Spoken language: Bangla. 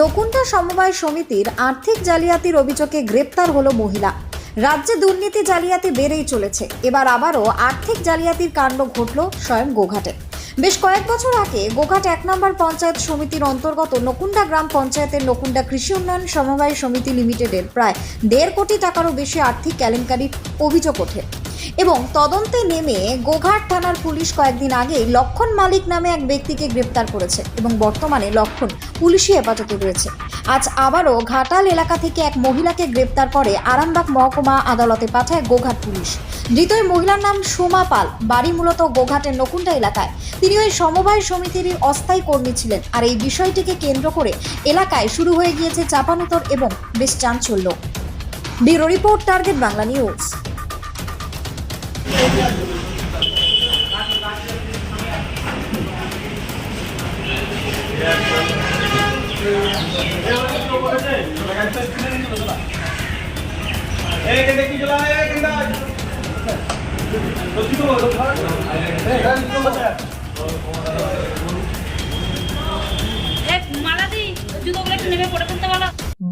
নকুণ্ডা সমবায় সমিতির আর্থিক জালিয়াতির অভিযোগে গ্রেপ্তার হলো মহিলা। রাজ্যে দুর্নীতি জালিয়াতি বেড়েই চলেছে। এবার আবারও আর্থিক জালিয়াতির কাণ্ড ঘটল স্বয়ং গোঘাটে। বেশ কয়েক বছর আগে গোঘাট এক নম্বর পঞ্চায়েত সমিতির অন্তর্গত নকুণ্ডা গ্রাম পঞ্চায়েতের নকুণ্ডা কৃষি উন্নয়ন সমবায় সমিতি লিমিটেডের প্রায় দেড় কোটি টাকারও বেশি আর্থিক কেলেঙ্কারির অভিযোগ ওঠে। এবং তদন্তে নেমে গোঘাট থানার পুলিশ কয়েকদিন আগে লক্ষণ মালিক নামে এক ব্যক্তিকে গ্রেপ্তার করেছে এবং বর্তমানে লক্ষণ পুলিশি হেফাজতে রয়েছে। আজ আবারও ঘাটাল এলাকা থেকে এক মহিলাকে গ্রেপ্তার করে আরামবাগ মহকুমা আদালতে পাঠায় গোঘাট পুলিশ। ধৃত মহিলার নাম সোমা পাল। বাড়ি মূলত গোঘাটের নকুণ্ডা এলাকায়। তিনি ওই সমবায় সমিতির অস্থায়ী কর্মী ছিলেন আর এই বিষয়টিকে কেন্দ্র করে এলাকায় শুরু হয়ে গিয়েছে চাপানুতর এবং বেশ চাঞ্চল্য। Bureau report, target Bangla news. এক